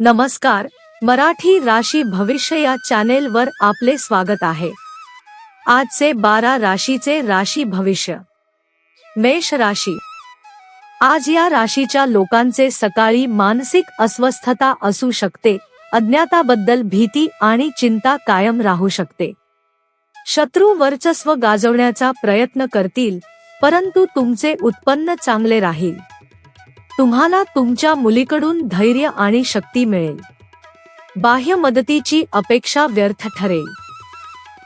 नमस्कार. मराठी राशी भविष्य या चॅनेलवर आपले स्वागत आहे. आजचे बारा राशीचे राशी भविष्य. मेष राशी. आज या राशीच्या लोकांचे सकाळी मानसिक अस्वस्थता असू शकते अज्ञाताबद्दल भीती आणि चिंता कायम राहू शकते. शत्रू वर्चस्व गाजवण्याचा प्रयत्न करतील परंतु तुमचे उत्पन्न चांगले राहील. तुम्हाला तुमच्या मुलीकडून धैर्य आणि शक्ती मिळेल. बाह्य मदतीची अपेक्षा व्यर्थ ठरेल.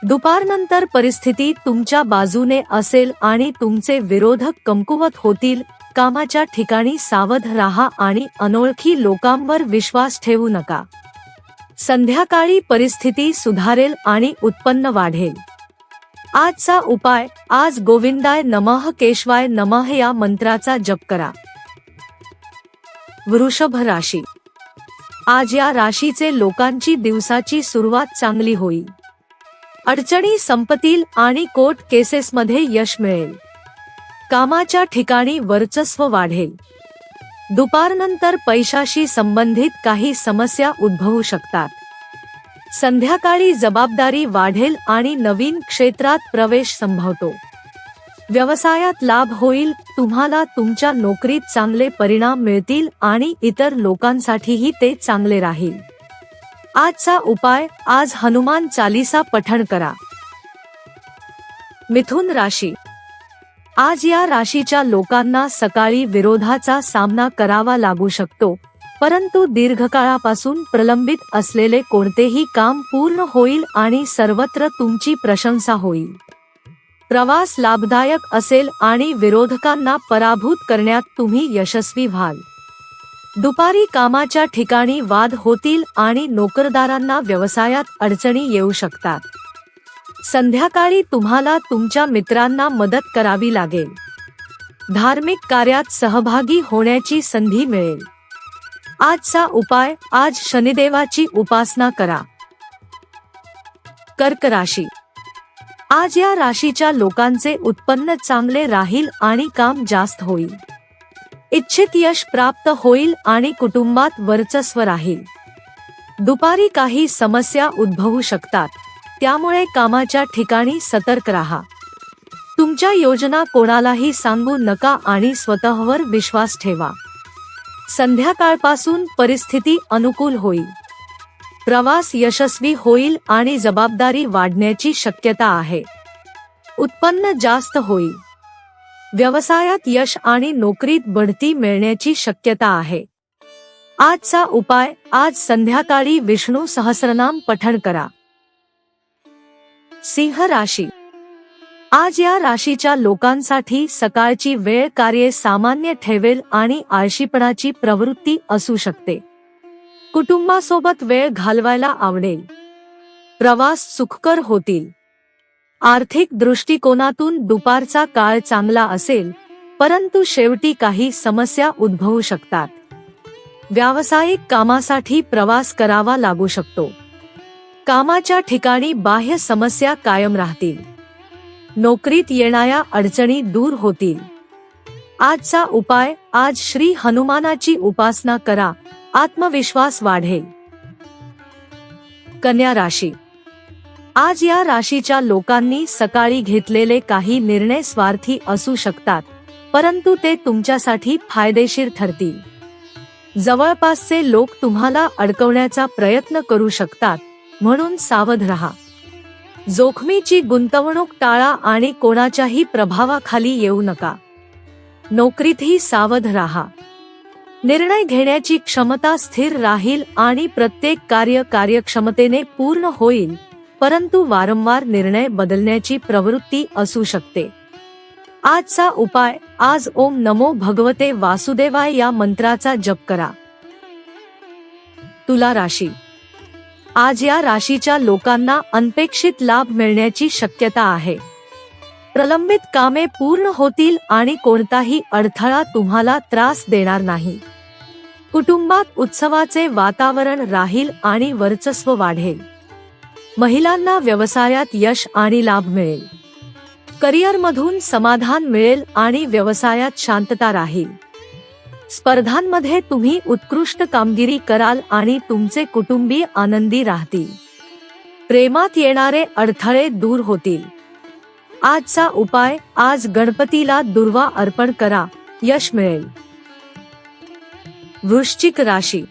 दुपारनंतर परिस्थिती तुमच्या बाजूने असेल आणि तुमचे विरोधक कमकुवत होतील कामाच्या ठिकाणी सावध राहा आणि अनोळखी लोकांवर विश्वास ठेवू नका. संध्याकाळी परिस्थिती सुधारेल आणि उत्पन्न वाढेल. आजचा उपाय आज गोविंदाय नमः केशवाय नमः या मंत्राचा जप करा. वृषभ राशी. आज या राशीचे लोकांची दिवसाची सुरुवात चांगली होईल. अडचणी संपतील आणि कोर्ट केसेसमध्ये यश मिळेल. कामाच्या ठिकाणी वर्चस्व वाढेल. दुपारनंतर पैशाशी संबंधित काही समस्या उद्भवू शकतात. संध्याकाळी जबाबदारी वाढेल आणि नवीन क्षेत्रात प्रवेश संभवतो. व्यवसायात लाभ होईल तुम्हाला तुमच्या नोकरीत चांगले परिणाम मिळतील आणि इतर लोकांसाठीही ते चांगले राहील. आजचा उपाय आज हनुमान चालीसा पठण करा. मिथुन राशी. आज या राशीच्या लोकांना सकाळी विरोधाचा सामना करावा लागू शकतो परंतु दीर्घकाळापासून प्रलंबित असलेले कोणतेही काम पूर्ण होईल आणि सर्वत्र तुमची प्रशंसा होईल. प्रवास लाभदायक असेल आणि विरोधकांना पराभूत करण्यात तुम्ही यशस्वी व्हाल. दुपारी कामाच्या ठिकाणी वाद होतील आणि नोकरदारांना व्यवसायात अडचणी येऊ शकतात. संध्याकाळी तुम्हाला तुमच्या मित्रांना मदत करावी लागेल. धार्मिक कार्यात सहभागी होण्याची संधी मिळेल. आजचा उपाय आज शनिदेवाची उपासना करा. कर्क राशी आज या राशीच्या लोकांचे उत्पन्न चांगले राहील आणि काम जास्त होईल. इच्छित यश प्राप्त होईल आणि कुटुंबात वर्चस्व राहील. दुपारी काही समस्या उद्भवू शकतात. त्यामुळे कामाच्या ठिकाणी सतर्क राहा. तुमच्या योजना कोणालाही सांगू नका आणि स्वतःवर विश्वास ठेवा. संध्याकाळपासून परिस्थिती अनुकूल होईल. प्रवास यशस्वी होईल आणि जबाबदारी वाढण्याची शक्यता आहे. उत्पन्न जास्त होईल. व्यवसायात यश आणि नोकरीत बढती मिळण्याची शक्यता आहे. आजचा उपाय आज संध्याकाळी विष्णू सहस्रनाम पठण करा. सिंह राशी. आज या राशीच्या लोकांसाठी सकाळची वेळ कार्ये सामान्य ठेवेल आणि आळशीपणाची प्रवृत्ती असू शकते. कुटुंबासोबत वेळ घालवायला आवडेल. प्रवास सुखकर होतील. आर्थिक दृष्टिकोनातून दुपारचा काळ चांगला असेल परंतु शेवटी काही समस्या उद्भवू शकतात. व्यावसायिक कामासाठी प्रवास करावा लागू शकतो. कामाच्या ठिकाणी बाह्य समस्या कायम राहतील. नोकरीत येणाऱ्या अडचणी दूर होतील. आजचा उपाय आज श्री हनुमानाची उपासना करा आत्मविश्वास वाढेल. कन्या राशी. आज या राशीच्या लोकांनी सकाळी घेतलेले काही निर्णय स्वार्थी असू शकतात परंतु ते तुमच्यासाठी फायदेशीर ठरतील. जवळपासचे लोक तुम्हाला अडकवण्याचा प्रयत्न करू शकतात म्हणून सावध रहा. जोखमीची गुंतवणूक टाळा आणि कोणाच्याही प्रभावाखाली येऊ नका. नोकरीतही सावध राहा. निर्णय घेण्याची क्षमता स्थिर राहील आणि प्रत्येक कार्य कार्यक्षमतेने पूर्ण होईल परंतु वारंवार निर्णय बदलण्याची प्रवृत्ती असू शकते. आजचा उपाय आज ओम नमो भगवते वासुदेवाय या मंत्राचा जप करा. तुला राशी. आज या राशीच्या लोकांना अनपेक्षित लाभ मिळण्याची शक्यता आहे. प्रलंबित कामे पूर्ण होतील आणि कोणताही अडथळा तुम्हाला त्रास देणार नाही. कुटुंबात उत्सवाचे वातावरण राहील आणि वर्चस्व वाढेल. महिलांना व्यवसायात यश आणि लाभ मिळेल. करिअरमधून समाधान मिळेल आणि व्यवसायात शांतता राहील. स्पर्धांमध्ये तुम्ही उत्कृष्ट कामगिरी कराल आणि तुमचे कुटुंबीय आनंदी राहतील. प्रेमात येणारे अडथळे दूर होतील. आजचा उपाय आज गणपतीला दुर्वा अर्पण करा यश मिळेल. वृश्चिक राशी.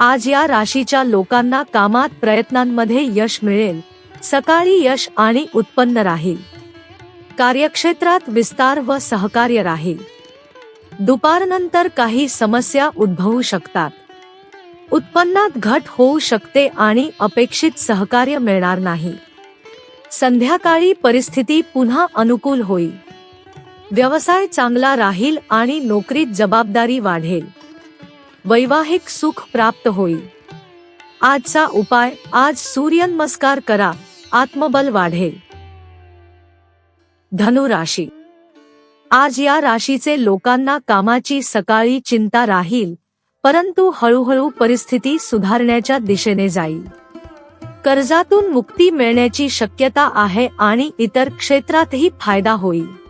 आज या राशीच्या लोकांना कामात प्रयत्नांमध्ये यश मिळेल. सकाळी यश आणि उत्पन्न राहील. कार्यक्षेत्रात विस्तार व सहकार्य राहील. दुपारनंतर काही समस्या उद्भवू शकतात. उत्पन्नात घट होऊ शकते आणि अपेक्षित सहकार्य मिळणार नाही. संध्याकाळी परिस्थिती पुन्हा अनुकूल होईल. व्यवसाय चांगला राहील आणि नोकरीत जबाबदारी वाढेल. वैवाहिक सुख प्राप्त होईल. आजचा उपाय आज सूर्यनमस्कार करा आत्मबल वाढेल. धनुराशी आज या राशीचे लोकांना कामाची सकाळी चिंता राहील परंतु हळूहळू परिस्थिती सुधारण्याच्या दिशेने जाईल. कर्जातून मुक्ती मिळण्याची शक्यता आहे आणि इतर क्षेत्रातही फायदा होईल.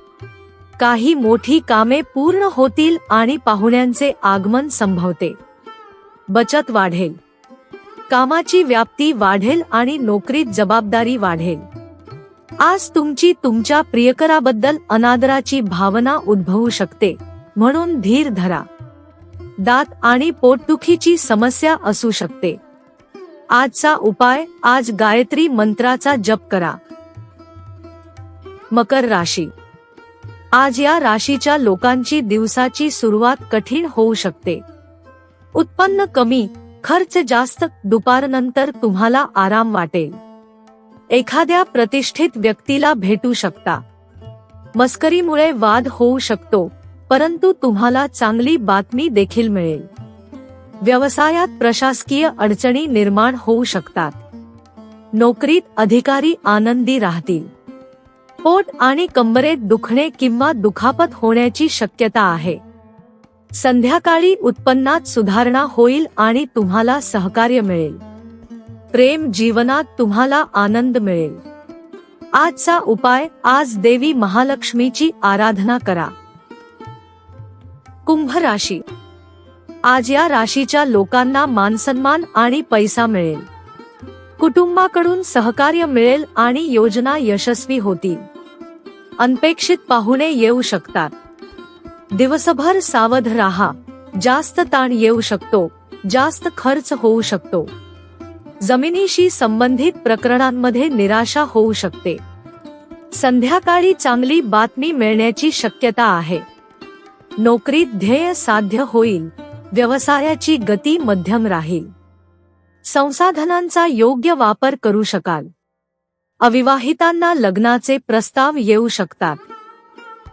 काही मोठी कामे पूर्ण होतील आणि पाहुण्यांचे आगमन संभवते. बचत वाढेल. कामाची व्याप्ती वाढेल आणि नोकरीत जबाबदारी वाढेल. आज तुमची तुमच्या प्रियकराबद्दल अनादराची भावना उद्भवू शकते म्हणून धीर धरा. दात आणि पोटदुखीची समस्या असू शकते. आजचा उपाय आज गायत्री मंत्राचा जप करा. मकर राशी आज या राशीच्या लोकांची दिवसाची सुरुवात कठीण होऊ शकते. उत्पन्न कमी खर्च जास्त दुपारनंतर तुम्हाला आराम वाटेल. एखाद्या प्रतिष्ठित व्यक्तीला भेटू शकता. मस्करीमुळे वाद होऊ शकतो परंतु तुम्हाला चांगली बातमी देखील मिळेल. व्यवसायात प्रशासकीय अडचणी निर्माण होऊ शकतात. नोकरीत अधिकारी आनंदी राहतील. पोट आणि कंबरेत दुखणे किंवा दुखापत होण्याची शक्यता आहे. संध्याकाळी उत्पन्नात सुधारणा होईल आणि तुम्हाला सहकार्य मिळेल. प्रेम जीवनात तुम्हाला आनंद मिळेल. आजचा उपाय आज देवी महालक्ष्मीची आराधना करा. कुंभ राशी. आज या राशीच्या लोकांना मानसन्मान आणि पैसा मिळेल. कुटुंबाकडून सहकार्य मिळेल आणि योजना यशस्वी होतील. अनपेक्षित पाहुणे येऊ शकतात. दिवसभर सावध राहा. जास्त ताण येऊ शकतो. जास्त खर्च होऊ शकतो. जमिनीशी संबंधित प्रकरणांमध्ये निराशा होऊ शकते. संध्याकाळी चांगली बातमी मिळण्याची शक्यता आहे. नोकरीत ध्येय साध्य होईल. व्यवसायाची गती मध्यम राहील. संसाधनांचा योग्य वापर करू शकाल. अविवाहितांना लग्नाचे प्रस्ताव येऊ शकतात.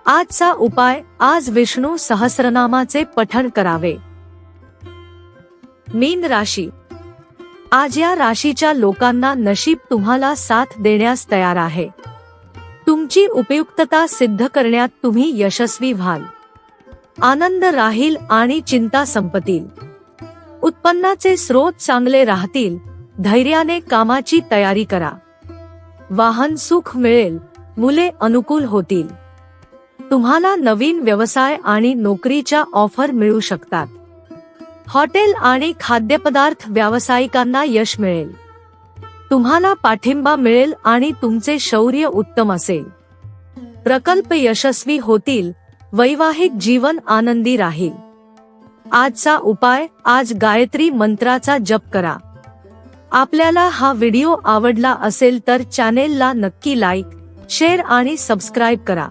आजचा उपाय आज विष्णू सहस्रनामाचे पठण करावे. मीन राशी. आज या राशीच्या लोकांना नशीब तुम्हाला साथ देण्यास तयार आहे. तुमची उपयुक्तता सिद्ध करण्यात तुम्ही यशस्वी व्हाल. आनंद राहील आणि चिंता संपतील. उत्पन्नाचे स्रोत चांगले राहतील धैर्याने कामाची तयारी करा. वाहन सुख मिळेल मुले अनुकूल होतील. तुम्हाला नवीन व्यवसाय आणि नोकरीच्या ऑफर मिळू शकतात. हॉटेल आणि खाद्यपदार्थ व्यावसायिकांना यश मिळेल. तुम्हाला पाठिंबा मिळेल आणि तुमचे शौर्य उत्तम असेल. प्रकल्प यशस्वी होतील वैवाहिक जीवन आनंदी राहील. आजचा उपाय आज गायत्री मंत्राचा जप करा. आपल्याला हा व्हिडिओ आवडला असेल तर चॅनेलला नक्की लाईक शेअर आणि सबस्क्राईब करा.